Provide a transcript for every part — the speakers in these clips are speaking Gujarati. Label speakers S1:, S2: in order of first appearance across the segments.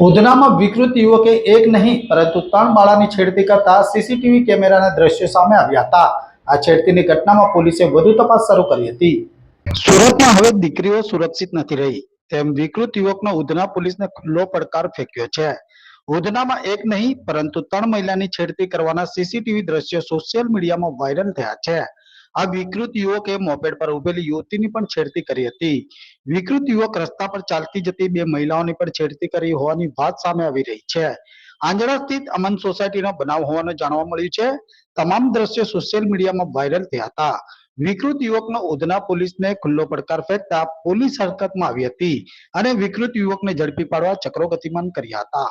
S1: ઉધનામાં વિકૃત યુવકે એક નહીં, પરંતુ ત્રણ બાળાની છેડતી કરતા સીસીટીવી કેમેરાના દ્રશ્યો સામે આવ્યા હતા. આ છેડતીની ઘટનામાં પોલીસે વધુ તપાસ શરૂ કરી હતી. સુરતમાં હવે દીકરીઓ સુરક્ષિત નથી રહી. તેમ વિકૃત યુવકનો ઉધના પોલીસને ખુલ્લો પડકાર ફેંક્યો છે. ઉધનામાં એક નહીં, પરંતુ ત્રણ મહિલાની છેડતી કરવાના સીસીટીવી દ્રશ્યો સોશિયલ મીડિયામાં વાયરલ થયા છે. આ વિકૃત યુવકે મોપેડ પર ઉભેલી યુવતીની પણ છેડતી કરી હતી. વિકૃત યુવક રસ્તા પર ચાલતી જતી બે મહિલાઓની પણ છેડતી કરી હોવાની વાત સામે આવી રહી છે. આંજણા સ્થિત અમન સોસાયટીનો બનાવ હોવાનું જાણવા મળ્યું છે. તમામ દ્રશ્યો સોશિયલ મીડિયામાં વાયરલ થયા હતા. વિકૃત યુવકનો ઉધના પોલીસને ખુલ્લો પડકાર ફેંકતા પોલીસ હરકતમાં આવી હતી અને વિકૃત યુવકને ઝડપી પાડવા ચક્રો ગતિમાન કર્યા હતા.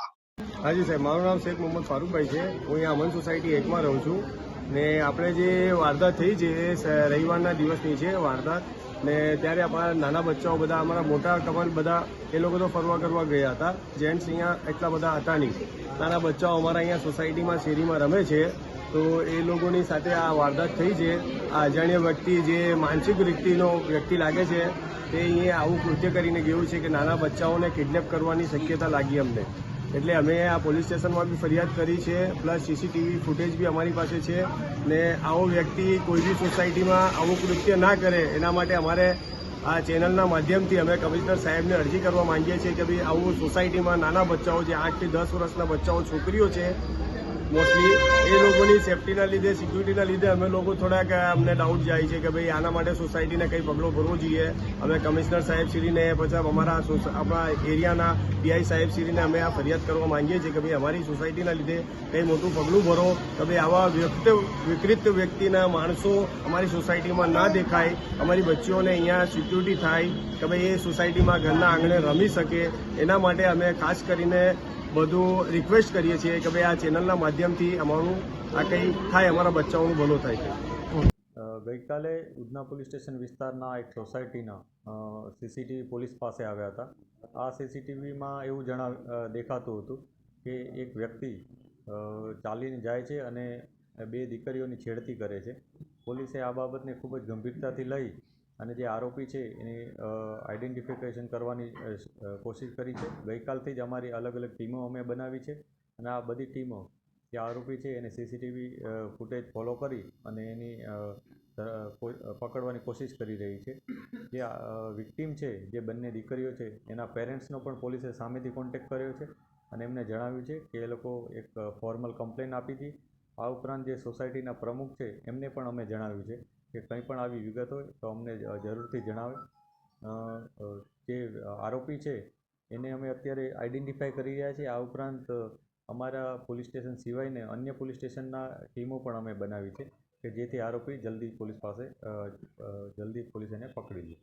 S2: હાજી સાહેબ, મારું નામ શેખ મોહમ્મદ ફારૂકભાઈ છે. હું અહીંયા અમન સોસાયટી એકમાં રહું છું. ને આપણે જે વારદાત થઈ છે એ રવિવારના દિવસની છે વારદાત ને ત્યારે આપણા નાના બચ્ચાઓ બધા, અમારા મોટા કમાન બધા, એ લોકો તો ફરવા કરવા ગયા હતા. જેન્ટ્સ અહીંયા એટલા બધા હતા નહીં. નાના બચ્ચાઓ અમારા અહીંયા સોસાયટીમાં, શેરીમાં રમે છે. તો એ લોકોની સાથે આ વારદાત થઈ છે. આ અજાણ્ય વ્યક્તિ જે માનસિક વ્યક્તિનો વ્યક્તિ લાગે છે, તે અહીંયા આવું કૃત્ય કરીને ગયું છે કે નાના બચ્ચાઓને કિડનેપ કરવાની શક્યતા લાગી અમને. એટલે અમે આ પોલીસ સ્ટેશનમાં બી ફરિયાદ કરી છે, પ્લસ સીસીટીવી ફૂટેજ બી અમારી પાસે છે ને આવો વ્યક્તિ કોઈ બી સોસાયટીમાં આવું કૃત્ય ના કરે, એના માટે અમારે આ ચેનલના માધ્યમથી અમે કમિશનર સાહેબને અરજી કરવા માંગીએ છીએ કે ભાઈ આવું સોસાયટીમાં નાના બચ્ચાઓ જે આઠથી દસ વર્ષના બચ્ચાઓ, છોકરીઓ છે મોસ્ટલી એ લોકોની સેફટીના લીધે સિક્યુરિટીના લીધે અમે લોકો થોડાક અમને ડાઉટ જાય છે કે ભાઈ આના માટે સોસાયટીને કંઈ પગલો ભરવો જોઈએ. અમે કમિશનર સાહેબ શ્રીને, પછી અમારા આપણા એરિયાના પીઆઈ સાહેબ શ્રીને અમે આ ફરિયાદ કરવા માંગીએ છીએ કે ભાઈ અમારી સોસાયટીના લીધે કંઈ મોટું પગલું ભરો, કે ભાઈ આવા વ્યક્ત, વિકૃત વ્યક્તિના માણસો અમારી સોસાયટીમાં ના દેખાય, અમારી બચ્ચીઓને અહીંયા સિક્યુરિટી થાય, કે ભાઈ એ સોસાયટીમાં ઘરના આંગણે રમી શકે. એના માટે અમે ખાસ કરીને બધું રિક્વેસ્ટ કરીએ છીએ કે ભાઈ આ ચેનલના માધ્યમથી અમારું આ કંઈ થાય, અમારા બચ્ચાઓનું ભલો થાય
S3: ગઈકાલે ઉધના પોલીસ સ્ટેશન વિસ્તારના એક સોસાયટીના સીસીટીવી પોલીસ પાસે આવ્યા હતા. આ સીસીટીવીમાં એવું જણાવ દેખાતું હતું કે એક વ્યક્તિ ચાલીને જાય છે અને બે દીકરીઓની છેડતી કરે છે. પોલીસે આ બાબતને ખૂબ જ ગંભીરતાથી લઈ અને જે આરોપી છે એની આઈડેન્ટિફિકેશન કરવાની કોશિશ કરી છે. ગઈકાલથી જ અમારી અલગ અલગ ટીમો અમે બનાવી છે અને આ બધી ટીમો જે આરોપી છે એને સીસીટીવી ફૂટેજ ફોલો કરી અને એની પકડવાની કોશિશ કરી રહી છે. જે વિક્ટીમ છે, જે બંને દીકરીઓ છે, એના પેરેન્ટ્સનો પણ પોલીસે સામેથી કોન્ટેક્ટ કર્યો છે અને એમને જણાવ્યું છે કે એ લોકો એક ફોર્મલ કમ્પ્લેન આપી હતી. આ ઉપરાંત જે સોસાયટીના પ્રમુખ છે એમને પણ અમે જણાવ્યું છે. કે કંઈ પણ આવી વિગત હોય તો અમને જરૂરથી જણાવે. જે આરોપી છે એને અમે અત્યારે આઈડેન્ટિફાઈ કરી રહ્યા છીએ. આ ઉપરાંત અમારા પોલીસ સ્ટેશન સિવાયને અન્ય પોલીસ સ્ટેશનના ટીમો પણ અમે બનાવી છે કે જેથી આરોપી જલ્દી પોલીસ પાસે જલ્દી પોલીસ એને પકડી લે.